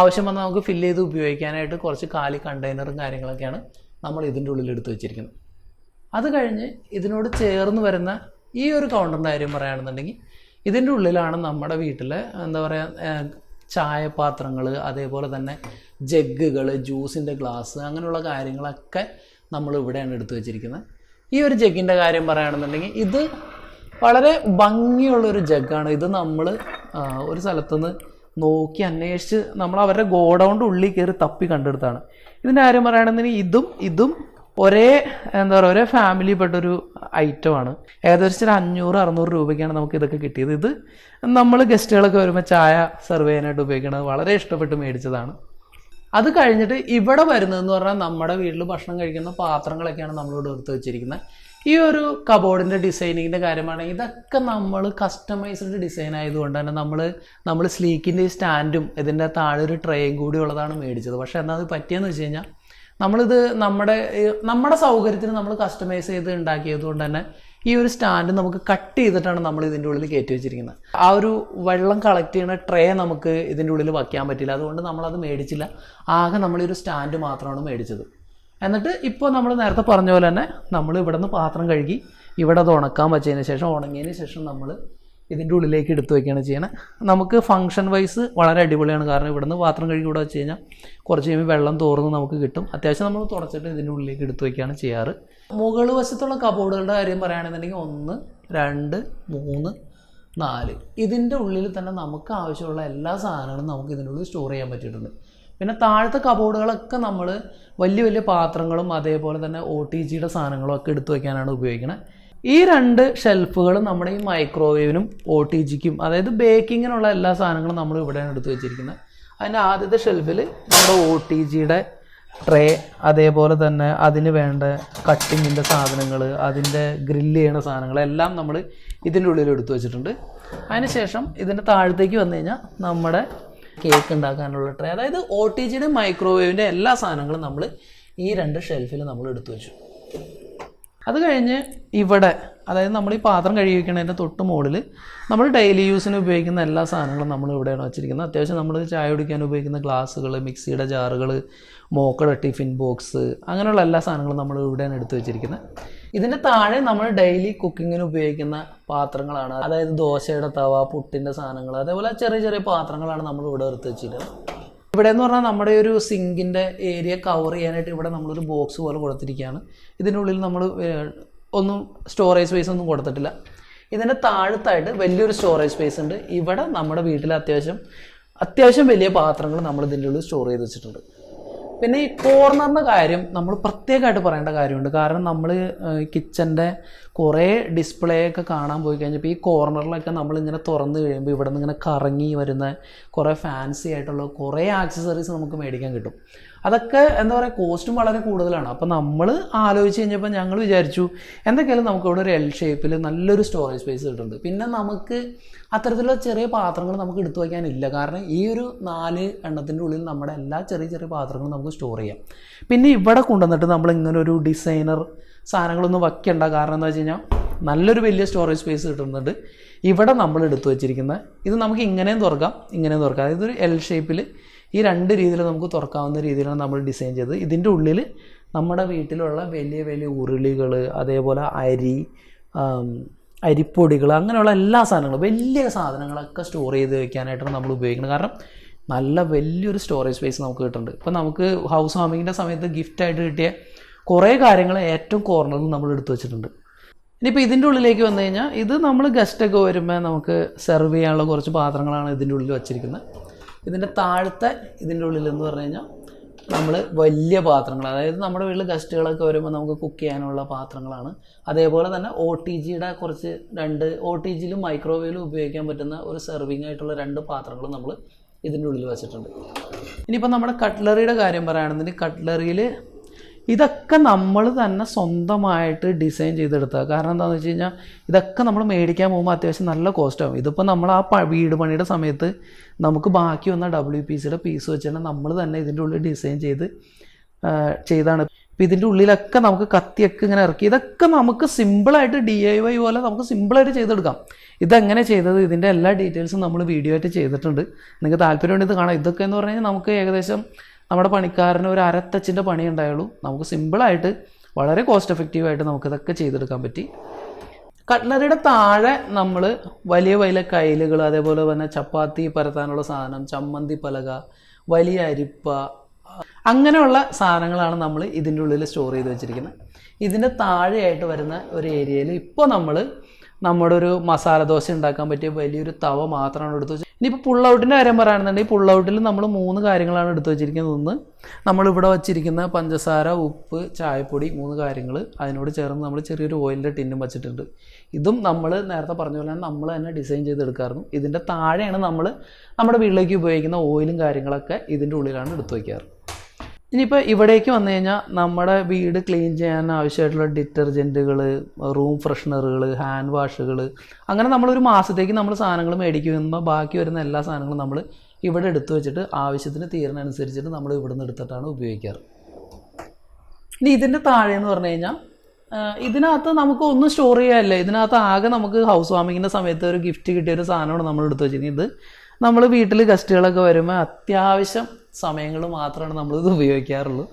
ആവശ്യം വന്നാൽ നമുക്ക് ഫില്ല് ചെയ്ത് ഉപയോഗിക്കാനായിട്ട് കുറച്ച് കാലി കണ്ടെയ്നറും കാര്യങ്ങളൊക്കെയാണ് നമ്മൾ ഇതിന്റെ ഉള്ളിൽ എടുത്തു വെച്ചിരിക്കുന്നത്. അത് കഴിഞ്ഞ് ഇതിനോട് ചേർന്ന് വരുന്ന ഈ ഒരു കൗണ്ടറിന്റെ കാര്യം പറയുകയാണെന്നുണ്ടെങ്കിൽ ഇതിന്റെ ഉള്ളിലാണ് നമ്മുടെ വീട്ടിലെ എന്താ പറയുക ചായപാത്രങ്ങൾ അതേപോലെ തന്നെ ജഗ്ഗുകൾ ജ്യൂസിന്റെ ഗ്ലാസ് അങ്ങനെയുള്ള കാര്യങ്ങളൊക്കെ നമ്മൾ ഇവിടെയാണ് എടുത്തു വെച്ചിരിക്കുന്നത്. ഈ ഒരു ജഗ്ഗിന്റെ കാര്യം പറയുകയാണെന്നുണ്ടെങ്കിൽ ഇത് വളരെ ഭംഗിയുള്ളൊരു ജഗ്ഗാണ്. ഇത് നമ്മൾ ഒരു സ്ഥലത്തുനിന്ന് നോക്കി അന്വേഷിച്ച് നമ്മൾ അവരുടെ ഗോഡൗണിന്റെ ഉള്ളിൽ കയറി തപ്പി കണ്ടെടുത്താണ്. ഇതിന്റെ കാര്യം പറയുകയാണെന്നുണ്ടെങ്കിൽ ഇതും ഇതും ഒരേ എന്താ പറയുക ഒരേ ഫാമിലിയിൽപ്പെട്ടൊരു ഐറ്റമാണ്. ഏകദേശം ഒരു അഞ്ഞൂറ് അറുന്നൂറ് രൂപയ്ക്കാണ് നമുക്ക് ഇതൊക്കെ കിട്ടിയത്. ഇത് നമ്മൾ ഗസ്റ്റുകളൊക്കെ വരുമ്പോൾ ചായ സെർവ് ചെയ്യാനായിട്ട് ഉപയോഗിക്കുന്നത്. വളരെ ഇഷ്ടപ്പെട്ട് മേടിച്ചതാണ്. അത് കഴിഞ്ഞിട്ട് ഇവിടെ വരുന്നതെന്ന് പറഞ്ഞാൽ നമ്മുടെ വീട്ടിൽ ഭക്ഷണം കഴിക്കുന്ന പാത്രങ്ങളൊക്കെയാണ് നമ്മളിവിടെ എടുത്ത് വെച്ചിരിക്കുന്നത്. ഈ ഒരു കബോർഡിന്റെ ഡിസൈനിങ്ങിന്റെ കാര്യമാണെങ്കിൽ ഇതൊക്കെ നമ്മൾ കസ്റ്റമൈസ്ഡ് ഡിസൈൻ ആയതുകൊണ്ട് തന്നെ നമ്മൾ നമ്മൾ സ്ലീക്കിന്റെ ഈ സ്റ്റാൻഡും ഇതിന്റെ താഴെ ഒരു ട്രേയും കൂടി ഉള്ളതാണ് മേടിച്ചത്. പക്ഷേ എന്നാൽ അത് പറ്റിയെന്ന് വെച്ച് കഴിഞ്ഞാൽ നമ്മളിത് നമ്മുടെ നമ്മുടെ സൗകര്യത്തിന് നമ്മൾ കസ്റ്റമൈസ് ചെയ്ത് ഉണ്ടാക്കിയത് കൊണ്ട് തന്നെ ഈ ഒരു സ്റ്റാൻഡ് നമുക്ക് കട്ട് ചെയ്തിട്ടാണ് നമ്മൾ ഇതിന്റെ ഉള്ളിൽ കയറ്റി വെച്ചിരിക്കുന്നത്. ആ ഒരു വെള്ളം കളക്ട് ചെയ്യുന്ന ട്രേ നമുക്ക് ഇതിന്റെ ഉള്ളിൽ വയ്ക്കാൻ പറ്റില്ല. അതുകൊണ്ട് നമ്മളത് മേടിച്ചില്ല. ആകെ നമ്മൾ ഈ ഒരു സ്റ്റാൻഡ് മാത്രമാണ് മേടിച്ചത്. എന്നിട്ട് ഇപ്പോൾ നമ്മൾ നേരത്തെ പറഞ്ഞ പോലെ തന്നെ നമ്മൾ ഇവിടെ നിന്ന് പാത്രം കഴുകി ഇവിടെ അത് ഉണക്കാൻ വെച്ചതിന് ശേഷം ഉണങ്ങിയതിന് ശേഷം നമ്മൾ ഇതിന്റെ ഉള്ളിലേക്ക് എടുത്തു വയ്ക്കുകയാണ് ചെയ്യണത് നമുക്ക് ഫംഗ്ഷൻ വൈസ് വളരെ അടിപൊളിയാണ്. കാരണം ഇവിടുന്ന് പാത്രം കഴുകി ഇവിടെ വെച്ച് കഴിഞ്ഞാൽ കുറച്ച് കഴിയുമ്പോൾ വെള്ളം തോർന്ന് നമുക്ക് കിട്ടും. അത്യാവശ്യം നമ്മൾ തുടച്ചിട്ട് ഇതിന്റെ ഉള്ളിലേക്ക് എടുത്തു വയ്ക്കുകയാണ് ചെയ്യാറ്. മുകൾ വശത്തുള്ള കബോർഡുകളുടെ കാര്യം പറയുകയാണെന്നുണ്ടെങ്കിൽ ഒന്ന് രണ്ട് മൂന്ന് നാല്. ഇതിന്റെ ഉള്ളിൽ തന്നെ നമുക്ക് ആവശ്യമുള്ള എല്ലാ സാധനങ്ങളും നമുക്ക് ഇതിന്റെ ഉള്ളിൽ സ്റ്റോർ ചെയ്യാൻ പറ്റിയിട്ടുണ്ട്. പിന്നെ താഴത്തെ കബോർഡുകളൊക്കെ നമ്മൾ വലിയ വലിയ പാത്രങ്ങളും അതേപോലെ തന്നെ ഒ ടി ജിയുടെ സാധനങ്ങളും ഒക്കെ എടുത്തു വയ്ക്കാനാണ് ഉപയോഗിക്കുന്നത് ഈ രണ്ട് ഷെൽഫുകൾ നമ്മുടെ ഈ മൈക്രോവേവിനും ഒ ടി ജിക്കും അതായത് ബേക്കിങ്ങിനുള്ള എല്ലാ സാധനങ്ങളും നമ്മൾ ഇവിടെയാണ് എടുത്തു വെച്ചിരിക്കുന്നത്. അതിന്റെ ആദ്യത്തെ ഷെൽഫിൽ നമ്മുടെ ഒ ടി ജിയുടെ ട്രേ അതേപോലെ തന്നെ അതിന് വേണ്ട കട്ടിങ്ങിന്റെ സാധനങ്ങൾ അതിന്റെ ഗ്രില്ല് ചെയ്യണ സാധനങ്ങൾ എല്ലാം നമ്മൾ ഇതിന്റെ ഉള്ളിൽ എടുത്തു വെച്ചിട്ടുണ്ട്. അതിനുശേഷം ഇതിന്റെ താഴത്തേക്ക് വന്നു കഴിഞ്ഞാൽ നമ്മുടെ കേക്ക് ഉണ്ടാക്കാനുള്ള ട്രേ അതായത് ഒ ടി ജിയുടെ മൈക്രോവേവിന്റെ എല്ലാ സാധനങ്ങളും നമ്മൾ ഈ രണ്ട് ഷെൽഫിൽ നമ്മൾ എടുത്തു വെച്ചു. അത് കഴിഞ്ഞ് ഇവിടെ അതായത് നമ്മൾ ഈ പാത്രം കഴുകി വയ്ക്കണതിന്റെ തൊട്ട് മുകളിൽ നമ്മൾ ഡെയിലി യൂസിന് ഉപയോഗിക്കുന്ന എല്ലാ സാധനങ്ങളും നമ്മൾ ഇവിടെയാണ് വെച്ചിരിക്കുന്നത്. അത്യാവശ്യം നമ്മൾ ചായ കുടിക്കാൻ ഉപയോഗിക്കുന്ന ഗ്ലാസ്സുകൾ മിക്സിയുടെ ജാറുകൾ മോക്കട ടിഫിൻ ബോക്സ് അങ്ങനെയുള്ള എല്ലാ സാധനങ്ങളും നമ്മൾ ഇവിടെയാണ് എടുത്തു വെച്ചിരിക്കുന്നത്. ഇതിന്റെ താഴെ നമ്മൾ ഡെയിലി കുക്കിങ്ങിന് ഉപയോഗിക്കുന്ന പാത്രങ്ങളാണ്. അതായത് ദോശയുടെ തവ പുട്ടിന്റെ സാധനങ്ങൾ അതേപോലെ ചെറിയ ചെറിയ പാത്രങ്ങളാണ് നമ്മൾ ഇവിടെ എടുത്ത് വെച്ചിരിക്കുന്നത്. ഇവിടെ എന്ന് പറഞ്ഞാൽ നമ്മുടെ ഒരു സിങ്കിന്റെ ഏരിയ കവർ ചെയ്യാനായിട്ട് ഇവിടെ നമ്മളൊരു ബോക്സ് പോലെ കൊടുത്തിരിക്കുകയാണ്. ഇതിനുള്ളിൽ നമ്മൾ ഒന്നും സ്റ്റോറേജ് സ്പേസ് ഒന്നും കൊടുത്തിട്ടില്ല. ഇതിന്റെ താഴത്തായിട്ട് വലിയൊരു സ്റ്റോറേജ് സ്പേസ് ഉണ്ട്. ഇവിടെ നമ്മുടെ വീട്ടിൽ അത്യാവശ്യം അത്യാവശ്യം വലിയ പാത്രങ്ങൾ നമ്മൾ ഇതിന്റെ ഉള്ളിൽ സ്റ്റോർ ചെയ്ത് വെച്ചിട്ടുണ്ട്. പിന്നെ ഈ കോർണറിന്റെ കാര്യം നമ്മൾ പ്രത്യേകമായിട്ട് പറയേണ്ട കാര്യമുണ്ട്. കാരണം നമ്മൾ കിച്ചന്റെ കുറേ ഡിസ്പ്ലേ ഒക്കെ കാണാൻ പോയി കഴിഞ്ഞപ്പോൾ ഈ കോർണറിലൊക്കെ നമ്മളിങ്ങനെ തുറന്ന് കഴിയുമ്പോൾ ഇവിടെ നിന്ന് ഇങ്ങനെ കറങ്ങി വരുന്ന കുറേ ഫാൻസി ആയിട്ടുള്ള കുറേ ആക്സസറീസ് നമുക്ക് മേടിക്കാൻ കിട്ടും. അതൊക്കെ എന്താ പറയുക കോസ്റ്റും വളരെ കൂടുതലാണ്. അപ്പോൾ നമ്മൾ ആലോചിച്ച് കഴിഞ്ഞപ്പോൾ ഞങ്ങൾ വിചാരിച്ചു എന്തൊക്കെയാലും നമുക്ക് ഇവിടെ ഒരു എൽ ഷേപ്പിൽ നല്ലൊരു സ്റ്റോറേജ് സ്പേസ് കിട്ടുന്നുണ്ട്. പിന്നെ നമുക്ക് അത്തരത്തിലുള്ള ചെറിയ പാത്രങ്ങൾ നമുക്ക് എടുത്തു വയ്ക്കാനില്ല. കാരണം ഈ ഒരു നാല് എണ്ണത്തിന്റെ ഉള്ളിൽ നമ്മുടെ എല്ലാ ചെറിയ ചെറിയ പാത്രങ്ങളും നമുക്ക് സ്റ്റോർ ചെയ്യാം. പിന്നെ ഇവിടെ കൊണ്ടുവന്നിട്ട് നമ്മൾ ഇങ്ങനെ ഒരു ഡിസൈനർ സാധനങ്ങളൊന്നും വയ്ക്കണ്ട. കാരണം എന്താ വെച്ച് കഴിഞ്ഞാൽ നല്ലൊരു വലിയ സ്റ്റോറേജ് സ്പേസ് കിട്ടുന്നുണ്ട്. ഇവിടെ നമ്മൾ എടുത്തു വെച്ചിരിക്കുന്ന ഇത് നമുക്ക് ഇങ്ങനെയും തുറക്കാം ഇങ്ങനെയും തുറക്കാം. അതായത് ഒരു എൽ ഷേപ്പിൽ ഈ രണ്ട് രീതിയിൽ നമുക്ക് തുറക്കാവുന്ന രീതിയിലാണ് നമ്മൾ ഡിസൈൻ ചെയ്തത്. ഇതിന്റെ ഉള്ളിൽ നമ്മുടെ വീട്ടിലുള്ള വലിയ വലിയ ഉരുളികൾ അതേപോലെ അരി അരിപ്പൊടികൾ അങ്ങനെയുള്ള എല്ലാ സാധനങ്ങളും വലിയ സാധനങ്ങളൊക്കെ സ്റ്റോർ ചെയ്ത് വെക്കാനായിട്ടാണ് നമ്മൾ ഉപയോഗിക്കുന്നത്. കാരണം നല്ല വലിയൊരു സ്റ്റോറേജ് സ്പേസ് നമുക്ക് കിട്ടുന്നുണ്ട്. ഇപ്പോൾ നമുക്ക് ഹൗസ് വാമിങ്ങിന്റെ സമയത്ത് ഗിഫ്റ്റായിട്ട് കിട്ടിയ കുറേ കാര്യങ്ങൾ ഏറ്റവും കോർണറിൽ നമ്മൾ എടുത്തു വെച്ചിട്ടുണ്ട്. ഇനിയിപ്പോൾ ഇതിന്റെ ഉള്ളിലേക്ക് വന്നു കഴിഞ്ഞാൽ ഇത് നമ്മൾ ഗസ്റ്റൊക്കെ വരുമ്പോൾ നമുക്ക് സെർവ് ചെയ്യാനുള്ള കുറച്ച് പാത്രങ്ങളാണ് ഇതിന്റെ ഉള്ളിൽ വച്ചിരിക്കുന്നത്. ഇതിന്റെ താഴത്തെ ഇതിന്റെ ഉള്ളിൽ എന്ന് പറഞ്ഞു കഴിഞ്ഞാൽ നമ്മൾ വലിയ പാത്രങ്ങൾ അതായത് നമ്മുടെ വീട്ടിൽ ഗസ്റ്റുകളൊക്കെ വരുമ്പോൾ നമുക്ക് കുക്ക് ചെയ്യാനുള്ള പാത്രങ്ങളാണ്. അതേപോലെ തന്നെ ഒ ടി ജിയുടെ കുറച്ച് രണ്ട് ഒ ടി ജിയിലും മൈക്രോവേവിലും ഉപയോഗിക്കാൻ പറ്റുന്ന ഒരു സെർവിങ് ആയിട്ടുള്ള രണ്ട് പാത്രങ്ങളും നമ്മൾ ഇതിന്റെ ഉള്ളിൽ വെച്ചിട്ടുണ്ട്. ഇനിയിപ്പോൾ നമ്മുടെ കട്ട്ലറിയുടെ കാര്യം പറയുകയാണെന്നുണ്ടെങ്കിൽ കട്ട്ലറിയിൽ ഇതൊക്കെ നമ്മൾ തന്നെ സ്വന്തമായിട്ട് ഡിസൈൻ ചെയ്തെടുക്കുക കാരണം എന്താണെന്ന് വെച്ച് കഴിഞ്ഞാൽ ഇതൊക്കെ നമ്മൾ മേടിക്കാൻ പോകുമ്പോൾ അത്യാവശ്യം നല്ല കോസ്റ്റാവും ഇതിപ്പോൾ നമ്മൾ ആ വീട് പണിയുടെ സമയത്ത് നമുക്ക് ബാക്കി വന്ന ഡബ്ല്യു പി സിയുടെ പീസ് വെച്ച് തന്നെ നമ്മൾ തന്നെ ഇതിന്റെ ഉള്ളിൽ ഡിസൈൻ ചെയ്ത് ചെയ്താണ്. ഇപ്പം ഇതിന്റെ ഉള്ളിലൊക്കെ നമുക്ക് കത്തിയൊക്കെ ഇങ്ങനെ ഇറക്കി ഇതൊക്കെ നമുക്ക് സിമ്പിളായിട്ട് ഡി ഐ വൈ പോലെ നമുക്ക് സിമ്പിളായിട്ട് ചെയ്തെടുക്കാം. ഇതെങ്ങനെ ചെയ്തത്? ഇതിന്റെ എല്ലാ ഡീറ്റെയിൽസും നമ്മൾ വീഡിയോ ആയിട്ട് ചെയ്തിട്ടുണ്ട്. നിങ്ങൾക്ക് താല്പര്യമുണ്ട് ഇത് കാണാം. ഇതൊക്കെ എന്ന് പറഞ്ഞു കഴിഞ്ഞാൽ നമുക്ക് ഏകദേശം നമ്മുടെ പണിക്കാരന് ഒരു അരത്തച്ചിന്റെ പണി ഉണ്ടായുള്ളൂ. നമുക്ക് സിമ്പിളായിട്ട് വളരെ കോസ്റ്റ് എഫക്റ്റീവായിട്ട് നമുക്കിതൊക്കെ ചെയ്തെടുക്കാൻ പറ്റി. കട്ട്ലറിയുടെ താഴെ നമ്മൾ വലിയ വലിയ കയ്യിലുകൾ അതേപോലെ തന്നെ ചപ്പാത്തി പരത്താനുള്ള സാധനം ചമ്മന്തി പലക വലിയ അരിപ്പ അങ്ങനെയുള്ള സാധനങ്ങളാണ് നമ്മൾ ഇതിന്റെ ഉള്ളിൽ സ്റ്റോർ ചെയ്ത് വെച്ചിരിക്കുന്നത്. ഇതിന്റെ താഴെയായിട്ട് വരുന്ന ഒരു ഏരിയയിൽ ഇപ്പോൾ നമ്മൾ നമ്മുടെ ഒരു മസാല ദോശ ഉണ്ടാക്കാൻ പറ്റിയ വലിയൊരു തവ മാത്രമാണ് എടുത്ത് ഇനിയിപ്പോൾ പുൾ ഔട്ടിന്റെ കാര്യം പറയുകയാണെന്നുണ്ടെങ്കിൽ പുൾ ഔട്ടിൽ നമ്മൾ മൂന്ന് കാര്യങ്ങളാണ് എടുത്തു വെച്ചിരിക്കുന്നത്. ഒന്ന് നമ്മളിവിടെ വച്ചിരിക്കുന്ന പഞ്ചസാര ഉപ്പ് ചായപ്പൊടി മൂന്ന് കാര്യങ്ങൾ അതിനോട് ചേർന്ന് നമ്മൾ ചെറിയൊരു ഓയിലിന്റെ ടിന്നും വച്ചിട്ടുണ്ട്. ഇതും നമ്മൾ നേരത്തെ പറഞ്ഞ പോലെ നമ്മൾ തന്നെ ഡിസൈൻ ചെയ്തെടുക്കാറുണ്ട്. ഇതിന്റെ താഴെയാണ് നമ്മൾ നമ്മുടെ വീട്ടിലേക്ക് ഉപയോഗിക്കുന്ന ഓയിലും കാര്യങ്ങളൊക്കെ ഇതിന്റെ ഉള്ളിലാണ് എടുത്തു വയ്ക്കാറ് ഇനിയിപ്പോൾ ഇവിടേക്ക് വന്നു കഴിഞ്ഞാൽ നമ്മുടെ വീട് ക്ലീൻ ചെയ്യാൻ ആവശ്യമായിട്ടുള്ള ഡിറ്റർജന്റുകൾ റൂം ഫ്രഷ്നറുകൾ ഹാൻഡ് വാഷുകൾ അങ്ങനെ നമ്മളൊരു മാസത്തേക്ക് നമ്മൾ സാധനങ്ങൾ മേടിക്കുമ്പോൾ ബാക്കി വരുന്ന എല്ലാ സാധനങ്ങളും നമ്മൾ ഇവിടെ എടുത്തു വെച്ചിട്ട് ആവശ്യത്തിന് തീരുന്നതനുസരിച്ചിട്ട് നമ്മൾ ഇവിടെ നിന്ന് എടുത്തിട്ടാണ് ഉപയോഗിക്കാറ്. ഇനി ഇതിന്റെ താഴെ എന്ന് പറഞ്ഞു കഴിഞ്ഞാൽ ഇതിനകത്ത് നമുക്ക് ഒന്നും സ്റ്റോർ ചെയ്യാനില്ല. ഇതിനകത്ത് ആകെ നമുക്ക് ഹൗസ് വാമിങ്ങിന്റെ സമയത്ത് ഒരു ഗിഫ്റ്റ് കിട്ടിയ ഒരു സാധനമാണ് നമ്മൾ എടുത്തു വെച്ചിരിക്കുന്നത്. ഇത് നമ്മൾ വീട്ടിൽ ഗസ്റ്റുകളൊക്കെ വരുമ്പോൾ അത്യാവശ്യം സമയങ്ങൾ മാത്രമാണ് നമ്മളിത് ഉപയോഗിക്കാറുള്ളൂ.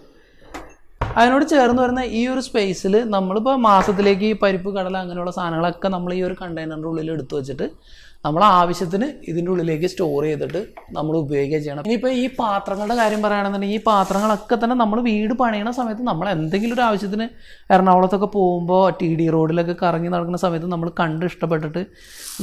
അതിനോട് ചേർന്ന് വരുന്ന ഈ ഒരു സ്പേസിൽ നമ്മളിപ്പോൾ മാസത്തിലേക്ക് ഈ പരിപ്പ് കടല അങ്ങനെയുള്ള സാധനങ്ങളൊക്കെ നമ്മൾ ഈ ഒരു കണ്ടെയ്നറിന്റെ ഉള്ളിൽ എടുത്തു വെച്ചിട്ട് നമ്മൾ ആവശ്യത്തിന് ഇതിന്റെ ഉള്ളിലേക്ക് സ്റ്റോർ ചെയ്തിട്ട് നമ്മൾ ഉപയോഗിക്കുക ചെയ്യണം. ഇനിയിപ്പോൾ ഈ പാത്രങ്ങളുടെ കാര്യം പറയുകയാണെന്നുണ്ടെങ്കിൽ ഈ പാത്രങ്ങളൊക്കെ തന്നെ നമ്മൾ വീട് പണിയണ സമയത്ത് നമ്മൾ എന്തെങ്കിലും ഒരു ആവശ്യത്തിന് എറണാകുളത്തൊക്കെ പോകുമ്പോൾ ടി ഡി റോഡിലൊക്കെ കറങ്ങി നടക്കുന്ന സമയത്ത് നമ്മൾ കണ്ട് ഇഷ്ടപ്പെട്ടിട്ട്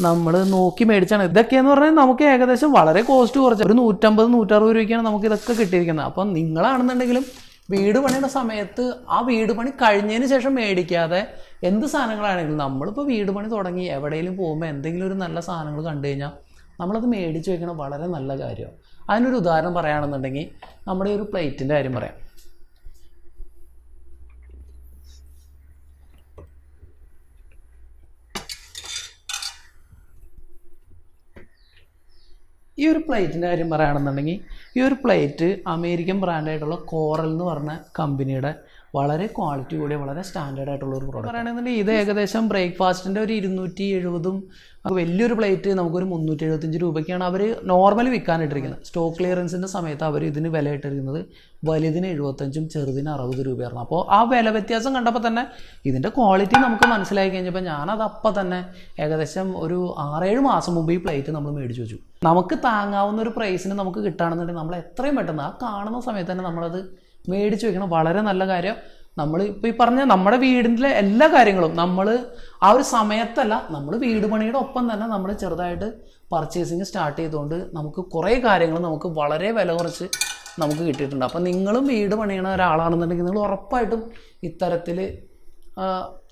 നമ്മൾ നോക്കി മേടിച്ചാണ്. ഇതൊക്കെയെന്ന് പറഞ്ഞാൽ നമുക്ക് ഏകദേശം വളരെ കോസ്റ്റ് കുറച്ച്. ഒരു നൂറ്റമ്പത് നൂറ്ററുപത് രൂപയ്ക്കാണ് നമുക്ക് ഇതൊക്കെ കിട്ടിയിരിക്കുന്നത്. അപ്പം നിങ്ങളാണെന്നുണ്ടെങ്കിലും വീട് പണിയുടെ സമയത്ത് ആ വീട് പണി കഴിഞ്ഞതിന് ശേഷം മേടിക്കാതെ എന്ത് സാധനങ്ങളാണെങ്കിലും നമ്മളിപ്പോൾ വീട് പണി തുടങ്ങി എവിടെയെങ്കിലും പോകുമ്പോൾ എന്തെങ്കിലും ഒരു നല്ല സാധനങ്ങൾ കണ്ടു കഴിഞ്ഞാൽ നമ്മളത് മേടിച്ച് വെക്കണം വളരെ നല്ല കാര്യമാണ് അതിനൊരു ഉദാഹരണം പറയുകയാണെന്നുണ്ടെങ്കിൽ നമ്മുടെ ഒരു പ്ലേറ്റിന്റെ കാര്യം പറയാം. ഈ ഒരു പ്ലേറ്റിന്റെ കാര്യം പറയുകയാണെന്നുണ്ടെങ്കിൽ ഈ ഒരു പ്ലേറ്റ് അമേരിക്കൻ ബ്രാൻഡായിട്ടുള്ള കോറൽ എന്ന് പറഞ്ഞ കമ്പനിയുടെ വളരെ ക്വാളിറ്റി കൂടിയ വളരെ സ്റ്റാൻഡേർഡ് ആയിട്ടുള്ള ഒരു പ്രോഡക്റ്റ് പറയുകയാണെന്നുണ്ടെങ്കിൽ ഇത് ഏകദേശം ബ്രേക്ക്ഫാസ്റ്റിന്റെ ഒരു ഇരുന്നൂറ്റി എഴുപതും വലിയൊരു പ്ലേറ്റ് നമുക്കൊരു മുന്നൂറ്റി എഴുപത്തഞ്ച് രൂപയ്ക്കാണ് അവർ നോർമലി വിൽക്കാനിട്ടിരിക്കുന്നത്. സ്റ്റോക്ക് ക്ലിയറൻസിന്റെ സമയത്ത് അവർ ഇതിന് വില ഇട്ടിരിക്കുന്നത് വലുതിന് എഴുപത്തഞ്ചും ചെറുതിന് അറുപത് രൂപയായിരുന്നു. അപ്പോൾ ആ വില വ്യത്യാസം കണ്ടപ്പോൾ തന്നെ ഇതിന്റെ ക്വാളിറ്റി നമുക്ക് മനസ്സിലായി കഴിഞ്ഞപ്പോൾ ഞാനത് അപ്പം തന്നെ ഏകദേശം ഒരു ആറേഴ് മാസം മുമ്പ് ഈ പ്ലേറ്റ് നമ്മൾ മേടിച്ചു വെച്ചു. നമുക്ക് താങ്ങാവുന്ന ഒരു പ്രൈസിന് നമുക്ക് കിട്ടുകയാണെന്നുണ്ടെങ്കിൽ നമ്മൾ എത്രയും പെട്ടെന്ന് ആ കാണുന്ന സമയത്ത് തന്നെ നമ്മളത് മേടിച്ചു വെക്കണം. വളരെ നല്ല കാര്യം. നമ്മൾ ഇപ്പോൾ ഈ പറഞ്ഞ നമ്മുടെ വീടിന്റെ എല്ലാ കാര്യങ്ങളും നമ്മൾ ആ ഒരു സമയത്തല്ല നമ്മൾ വീട് പണിയുടെ ഒപ്പം തന്നെ നമ്മൾ ചെറുതായിട്ട് പർച്ചേസിങ് സ്റ്റാർട്ട് ചെയ്തുകൊണ്ട് നമുക്ക് കുറേ കാര്യങ്ങൾ നമുക്ക് വളരെ വില കുറച്ച് നമുക്ക് കിട്ടിയിട്ടുണ്ട്. അപ്പം നിങ്ങളും വീട് പണിയണ ഒരാളാണെന്നുണ്ടെങ്കിൽ നിങ്ങൾ ഉറപ്പായിട്ടും ഇത്തരത്തിൽ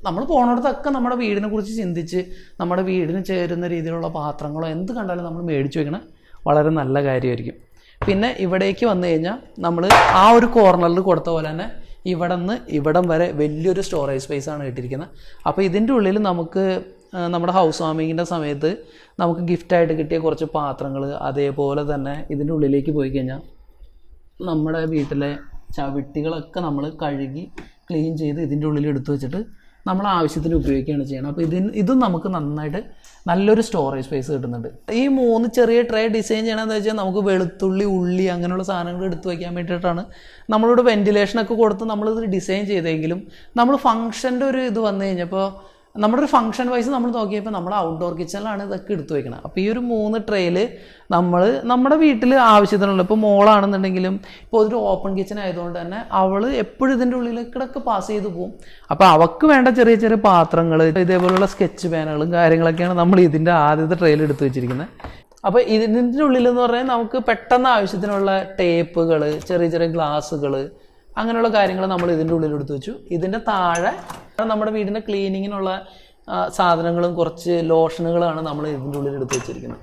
നമ്മൾ പോണടത്തൊക്കെ നമ്മുടെ വീടിനെ കുറിച്ച് ചിന്തിച്ച് നമ്മുടെ വീടിന് ചേരുന്ന രീതിയിലുള്ള പാത്രങ്ങളോ എന്ത് കണ്ടാലും നമ്മൾ മേടിച്ചു വയ്ക്കണം വളരെ നല്ല കാര്യമായിരിക്കും. പിന്നെ ഇവിടേക്ക് വന്നു കഴിഞ്ഞാൽ നമ്മൾ ആ ഒരു കോർണറിൽ കൊടുത്ത പോലെ തന്നെ ഇവിടെ നിന്ന് ഇവിടം വരെ വലിയൊരു സ്റ്റോറേജ് സ്പേസ് ആണ് കിട്ടിയിരിക്കുന്നത് അപ്പോൾ ഇതിന്റെ ഉള്ളിൽ നമുക്ക് നമ്മുടെ ഹൗസ് വാമിങ്ങിന്റെ സമയത്ത് നമുക്ക് ഗിഫ്റ്റായിട്ട് കിട്ടിയ കുറച്ച് പാത്രങ്ങൾ അതേപോലെ തന്നെ ഇതിന്റെ ഉള്ളിലേക്ക് പോയി കഴിഞ്ഞാൽ നമ്മുടെ വീട്ടിലെ ചവിട്ടികളൊക്കെ നമ്മൾ കഴുകി ക്ലീൻ ചെയ്ത് ഇതിന്റെ ഉള്ളിൽ എടുത്തു വെച്ചിട്ട് നമ്മൾ ആവശ്യത്തിന് ഉപയോഗിക്കുകയാണ് ചെയ്യണം അപ്പോൾ ഇതിന് ഇതും നമുക്ക് നന്നായിട്ട് നല്ലൊരു സ്റ്റോറേജ് സ്പേസ് കിട്ടുന്നുണ്ട്. ഈ മൂന്ന് ചെറിയ ട്രേ ഡിസൈൻ ചെയ്യണമെന്ന് വെച്ചാൽ നമുക്ക് വെളുത്തുള്ളി ഉള്ളി അങ്ങനെയുള്ള സാധനങ്ങൾ എടുത്തു വയ്ക്കാൻ വേണ്ടിയിട്ടാണ് നമ്മളിവിടെ വെന്റിലേഷനൊക്കെ കൊടുത്ത് നമ്മളിത് ഡിസൈൻ ചെയ്തെങ്കിലും നമ്മൾ ഫംഗ്ഷന്റെ ഒരു ഇത് വന്നു കഴിഞ്ഞപ്പോൾ നമ്മുടെ ഒരു ഫംഗ്ഷൻ വൈസ് നമ്മൾ നോക്കിയപ്പോൾ നമ്മൾ ഔട്ട്ഡോർ കിച്ചണിലാണ് ഇതൊക്കെ എടുത്തു വെക്കണം. അപ്പോൾ ഈ ഒരു മൂന്ന് ട്രെയിൽ നമ്മൾ നമ്മുടെ വീട്ടിൽ ആവശ്യത്തിനുള്ള ഇപ്പോൾ മോളാണെന്നുണ്ടെങ്കിലും ഇപ്പോൾ ഒരു ഓപ്പൺ കിച്ചൺ ആയതുകൊണ്ട് തന്നെ അവൾ എപ്പോഴും ഇതിന്റെ ഉള്ളിൽ ഉള്ളിലേക്കിടക്ക് പാസ് ചെയ്ത് പോകും അപ്പോൾ അവൾക്ക് വേണ്ട ചെറിയ ചെറിയ പാത്രങ്ങൾ ഇതേപോലുള്ള സ്കെച്ച് പേനകളും കാര്യങ്ങളൊക്കെയാണ് നമ്മൾ ഇതിന്റെ ആദ്യത്തെ ട്രെയിൽ എടുത്തു വെച്ചിരിക്കുന്നത് അപ്പോൾ ഇതിന്റെ ഉള്ളിൽ എന്ന് പറഞ്ഞാൽ നമുക്ക് പെട്ടെന്ന് ആവശ്യത്തിനുള്ള ടേപ്പുകൾ ചെറിയ ചെറിയ ഗ്ലാസ്സുകൾ അങ്ങനെയുള്ള കാര്യങ്ങൾ നമ്മൾ ഇതിന്റെ ഉള്ളിൽ എടുത്തു വെച്ചു. ഇതിന്റെ താഴെ നമ്മുടെ വീടിന്റെ ക്ലീനിങ്ങിനുള്ള സാധനങ്ങളും കുറച്ച് ലോഷനുകളാണ് നമ്മൾ ഇതിന്റെ ഉള്ളിൽ എടുത്തു വെച്ചിരിക്കുന്നത്.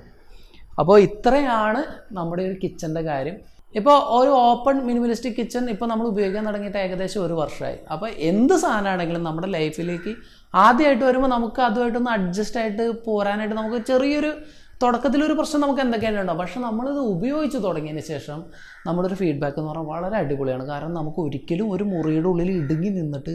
അപ്പോൾ ഇത്രയാണ് നമ്മുടെ ഒരു കിച്ചന്റെ കാര്യം. ഇപ്പോൾ ഒരു ഓപ്പൺ മിനിമലിസ്റ്റിക് കിച്ചൺ ഇപ്പോൾ നമ്മൾ ഉപയോഗിക്കാൻ തുടങ്ങിയിട്ട് ഏകദേശം ഒരു വർഷമായി. അപ്പോൾ എന്ത് സാധനമാണെങ്കിലും നമ്മുടെ ലൈഫിലേക്ക് ആദ്യമായിട്ട് വരുമ്പോൾ നമുക്ക് അതുമായിട്ടൊന്ന് അഡ്ജസ്റ്റ് ആയിട്ട് പോരാനായിട്ട് നമുക്ക് ചെറിയൊരു തുടക്കത്തിലൊരു പ്രശ്നം നമുക്ക് എന്തൊക്കെയാണ് ഉണ്ടാവും. പക്ഷെ നമ്മളിത് ഉപയോഗിച്ച് തുടങ്ങിയതിന് ശേഷം നമ്മുടെ ഒരു ഫീഡ്ബാക്ക് എന്ന് പറഞ്ഞാൽ വളരെ അടിപൊളിയാണ്. കാരണം നമുക്ക് ഒരിക്കലും ഒരു മുറിയുടെ ഉള്ളിൽ ഇടുങ്ങി നിന്നിട്ട്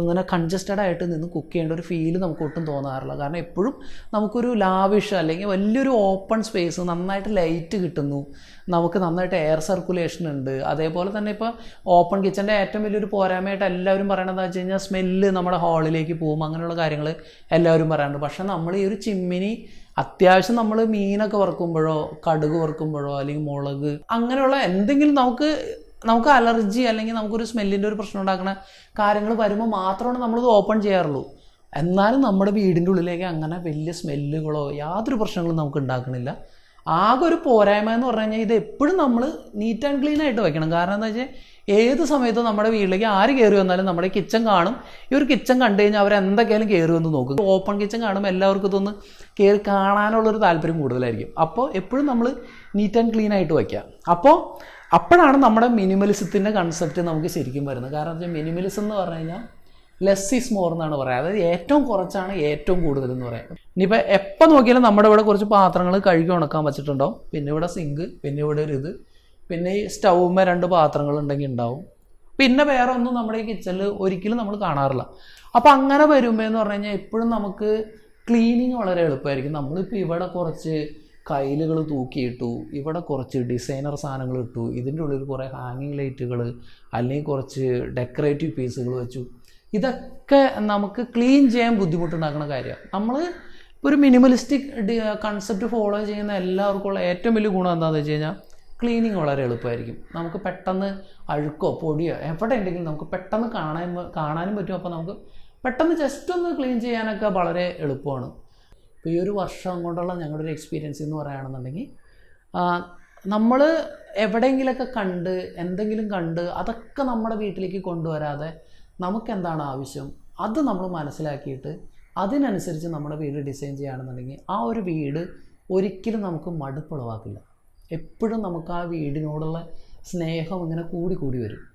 ഇങ്ങനെ കൺജസ്റ്റഡ് ആയിട്ട് നിന്ന് കുക്ക് ചെയ്യേണ്ട ഒരു ഫീൽ നമുക്ക് ഒട്ടും തോന്നാറില്ല. കാരണം എപ്പോഴും നമുക്കൊരു ലാവിഷ് അല്ലെങ്കിൽ വലിയൊരു ഓപ്പൺ സ്പേസ് നന്നായിട്ട് ലൈറ്റ് കിട്ടുന്നു. നമുക്ക് നന്നായിട്ട് എയർ സർക്കുലേഷൻ ഉണ്ട്. അതേപോലെ തന്നെ ഇപ്പോൾ ഓപ്പൺ കിച്ചന്റെ ഏറ്റവും വലിയൊരു പോരായ്മയായിട്ട് എല്ലാവരും പറയണതെന്ന് എന്താ വെച്ച് കഴിഞ്ഞാൽ സ്മെല്ല് നമ്മുടെ ഹാളിലേക്ക് പോകും. അങ്ങനെയുള്ള കാര്യങ്ങൾ എല്ലാവരും പറയാറുണ്ട്. പക്ഷേ നമ്മൾ ഈ ഒരു ചിമ്മിനി അത്യാവശ്യം നമ്മൾ മീനൊക്കെ വറുക്കുമ്പോഴോ കടുക് വറുക്കുമ്പോഴോ അല്ലെങ്കിൽ മുളക് അങ്ങനെയുള്ള എന്തെങ്കിലും നമുക്ക് നമുക്ക് അലർജി അല്ലെങ്കിൽ നമുക്കൊരു സ്മെല്ലിന്റെ ഒരു പ്രശ്നം ഉണ്ടാക്കുന്ന കാര്യങ്ങൾ വരുമ്പോൾ മാത്രമാണ് നമ്മളിത് ഓപ്പൺ ചെയ്യാറുള്ളൂ. എന്നാലും നമ്മുടെ വീടിന്റെ ഉള്ളിലേക്ക് അങ്ങനെ വലിയ സ്മെല്ലുകളോ യാതൊരു പ്രശ്നങ്ങളും നമുക്ക് ഉണ്ടാക്കണില്ല. ആകെ ഒരു പോരായ്മ എന്ന് പറഞ്ഞു കഴിഞ്ഞാൽ ഇത് എപ്പോഴും നമ്മൾ നീറ്റ് ആൻഡ് ക്ലീൻ ആയിട്ട് വെക്കണം. കാരണം എന്താ വെച്ചാൽ ഏത് സമയത്തും നമ്മുടെ വീട്ടിലേക്ക് ആര് കയറി വന്നാലും നമ്മുടെ കിച്ചൺ കാണും. ഈ ഒരു കിച്ചൺ കണ്ടു കഴിഞ്ഞാൽ അവർ എന്തൊക്കെയാലും കയറി വന്ന് നോക്കും. ഓപ്പൺ കിച്ചൺ കാണുമ്പോൾ എല്ലാവർക്കും ഇതൊന്ന് കയറി കാണാനുള്ളൊരു താല്പര്യം കൂടുതലായിരിക്കും. അപ്പോൾ എപ്പോഴും നമ്മൾ നീറ്റ് ആൻഡ് ക്ലീൻ ആയിട്ട് വയ്ക്കുക അപ്പോൾ അപ്പോഴാണ് നമ്മുടെ മിനിമലിസത്തിന്റെ കൺസെപ്റ്റ് നമുക്ക് ശരിക്കും വരുന്നത്. കാരണം വെച്ചാൽ മിനിമലിസം എന്ന് പറഞ്ഞു കഴിഞ്ഞാൽ ലെസ് ഈസ് മോർ എന്നാണ് പറയുക. അതായത് ഏറ്റവും കുറച്ചാണ് ഏറ്റവും കൂടുതൽ എന്ന് പറയാം ഇനിയിപ്പോൾ എപ്പോൾ നോക്കിയാലും നമ്മുടെ ഇവിടെ കുറച്ച് പാത്രങ്ങൾ കഴുകി ഉണക്കാൻ വെച്ചിട്ടുണ്ടാവും. പിന്നെ ഇവിടെ സിങ്ക് പിന്നെ ഇവിടെ ഒരു ഇത് പിന്നെ ഈ സ്റ്റൗമ്മ രണ്ട് പാത്രങ്ങൾ ഉണ്ടെങ്കിൽ ഉണ്ടാവും പിന്നെ വേറെ ഒന്നും നമ്മുടെ ഈ കിച്ചണിൽ ഒരിക്കലും നമ്മൾ കാണാറില്ല. അപ്പോൾ അങ്ങനെ വരുമ്പോൾ എന്ന് പറഞ്ഞു കഴിഞ്ഞാൽ എപ്പോഴും നമുക്ക് ക്ലീനിങ് വളരെ എളുപ്പമായിരിക്കും നമ്മളിപ്പോൾ ഇവിടെ കുറച്ച് കയ്യിലുകൾ തൂക്കിയിട്ടു ഇവിടെ കുറച്ച് ഡിസൈനർ സാധനങ്ങൾ ഇട്ടു ഇതിന്റെ ഉള്ളിൽ കുറേ ഹാങ്ങിങ് ലൈറ്റുകൾ അല്ലെങ്കിൽ കുറച്ച് ഡെക്കറേറ്റീവ് പീസുകൾ വെച്ചു. ഇതൊക്കെ നമുക്ക് ക്ലീൻ ചെയ്യാൻ ബുദ്ധിമുട്ടുണ്ടാക്കുന്ന കാര്യമാണ് നമ്മൾ ഒരു മിനിമലിസ്റ്റിക് കൺസെപ്റ്റ് ഫോളോ ചെയ്യുന്ന എല്ലാവർക്കുള്ള ഏറ്റവും വലിയ ഗുണം എന്താണെന്ന് വെച്ച് കഴിഞ്ഞാൽ ക്ലീനിങ് വളരെ എളുപ്പമായിരിക്കും. നമുക്ക് പെട്ടെന്ന് അഴുക്കോ പൊടിയോ എവിടെ ഉണ്ടെങ്കിലും നമുക്ക് പെട്ടെന്ന് കാണാൻ കാണാനും പറ്റും. അപ്പോൾ നമുക്ക് പെട്ടെന്ന് ജസ്റ്റ് ഒന്ന് ക്ലീൻ ചെയ്യാനൊക്കെ വളരെ എളുപ്പമാണ്. ഇപ്പോൾ ഈ ഒരു വർഷം കൊണ്ടുള്ള ഞങ്ങളുടെ ഒരു എക്സ്പീരിയൻസ് എന്ന് പറയുകയാണെന്നുണ്ടെങ്കിൽ നമ്മൾ എവിടെയെങ്കിലൊക്കെ കണ്ട് എന്തെങ്കിലും കണ്ട് അതൊക്കെ നമ്മുടെ വീട്ടിലേക്ക് കൊണ്ടുവരാതെ നമുക്ക് എന്താണ് ആവശ്യം? അത് നമ്മൾ മനസ്സിലാക്കിയിട്ട് അതിനനുസരിച്ച് നമ്മുടെ വീട് ഡിസൈൻ ചെയ്യുകയാണെന്നുണ്ടെങ്കിൽ ആ ഒരു വീട് ഒരിക്കലും നമുക്ക് മടുപ്പുളവാക്കില്ല. എപ്പോഴും നമുക്ക് ആ വീടിനോടുള്ള സ്നേഹം ഇങ്ങനെ കൂടി കൂടി വരും.